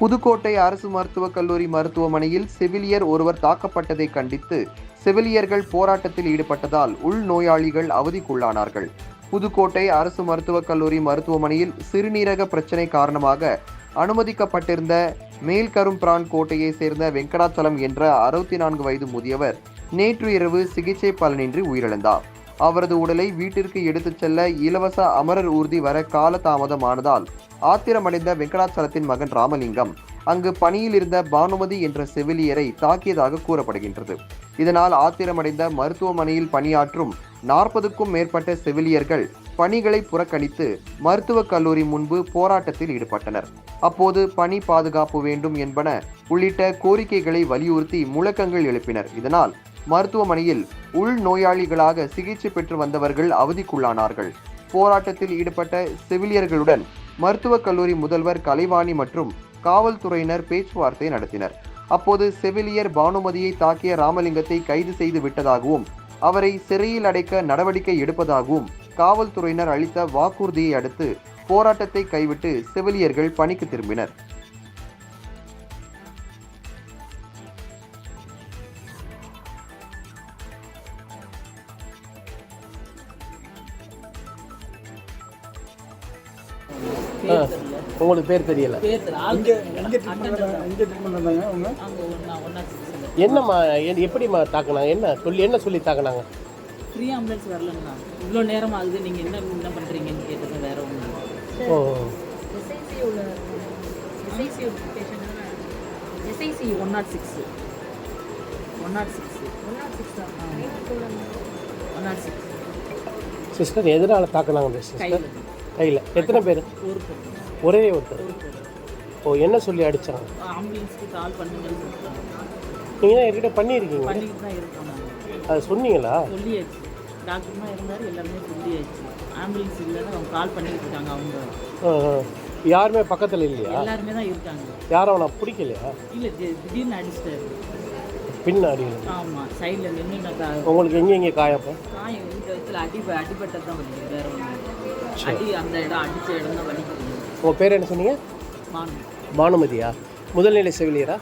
புதுக்கோட்டை அரசு மருத்துவக் கல்லூரி மருத்துவமனையில் செவிலியர் ஒருவர் தாக்கப்பட்டதை கண்டித்து செவிலியர்கள் போராட்டத்தில் ஈடுபட்டதால் உள்நோயாளிகள் அவதிக்குள்ளானார்கள். புதுக்கோட்டை அரசு மருத்துவக் கல்லூரி மருத்துவமனையில் சிறுநீரக பிரச்சினை காரணமாக அனுமதிக்கப்பட்டிருந்த மேல்கரும்பிரான் கோட்டையை சேர்ந்த வெங்கடாச்சலம் என்ற அறுபத்தி நான்கு வயது முதியவர் நேற்று இரவு சிகிச்சை பலனின்றி உயிரிழந்தார். அவரது உடலை வீட்டிற்கு எடுத்துச் செல்ல இலவச அமரர் ஊர்தி வர காலதாமதமானதால் ஆத்திரமடைந்த வெங்கடாச்சலத்தின் மகன் ராமலிங்கம் அங்கு பணியில் இருந்த பானுமதி என்ற செவிலியரை தாக்கியதாக கூறப்படுகின்றது. இதனால் ஆத்திரமடைந்த மருத்துவமனையில் பணியாற்றும் நாற்பதுக்கும் மேற்பட்ட செவிலியர்கள் பணிகளை புறக்கணித்து மருத்துவக் கல்லூரி முன்பு போராட்டத்தில் ஈடுபட்டனர். அப்போது பணி பாதுகாப்பு வேண்டும் என்பன உள்ளிட்ட கோரிக்கைகளை வலியுறுத்தி முழக்கங்கள் எழுப்பினர். இதனால் மருத்துவமனையில் உள் நோயாளிகளாக சிகிச்சை பெற்று வந்தவர்கள் அவதிக்குள்ளானார்கள். போராட்டத்தில் ஈடுபட்ட செவிலியர்களுடன் மருத்துவக் கல்லூரி முதல்வர் கலைவாணி மற்றும் காவல்துறையினர் பேச்சுவார்த்தை நடத்தினர். அப்போது செவிலியர் பானுமதியை தாக்கிய ராமலிங்கத்தை கைது செய்து விட்டதாகவும் அவரை சிறையில் அடைக்க நடவடிக்கை எடுப்பதாகவும் காவல்துறையினர் அளித்த வாக்குறுதியை அடுத்து போராட்டத்தை கைவிட்டு செவிலியர்கள் பணிக்கு திரும்பினர். ஒண்ணா ஒண்ணா சிக்ஸ்ல என்னம்மா எப்படிம்மா தாக்குனாங்க? என்ன சொல்லி என்ன சொல்லி தாக்குனாங்க? ஃப்ரீ ஆம்புலன்ஸ் வரலன்னா இவ்வளோ நேரம் ஆகுது நீங்க என்ன என்ன பண்றீங்கன்னு கேட்டது வேற ஒண்ணு ஓ எஸ்ஐசி உள்ள SIC patient SIC one naught six. One naught six. One naught six? One naught six. Sister எதனால தாக்குனாங்க சிஸ்டர்? கையில். எத்தனை பேர்? ஒரு ஒருத்தர். ஓ என்ன சொல்லி சொல்லிட்டாங்க. நீங்கள் என்கிட்ட பண்ணியிருக்கீங்க? அது சொன்னீங்களா? சொல்லியாச்சு. டாக்டர் தான் இருந்தார் எல்லாருமே சொல்லியாச்சு. ஆம்புலன்ஸ் இல்லைன்னு அவங்க கால் இருக்காங்க அவங்க. ஆ. யாருமே பக்கத்தில் இல்லையா? எல்லாருமே தான் இருக்காங்க. யாரும் அவனை பிடிக்கலையா? இல்லை திடீர்னு அடிச்சிட்டாரு. பின்னாடி. ஆமாம் சைடில் நின்று நான் உங்களுக்கு எங்கே எங்கே காயப்போ காயம் இந்த இடத்துல அடி அடிபட்டது தான் வலிக்குது வேற அடி அந்த இடம் அடித்த இடம் தான் வலிக்குது. உங்கள் பேர் என்ன சொன்னீங்க? பானுமதியா? முதல்நிலை செவிலியரா?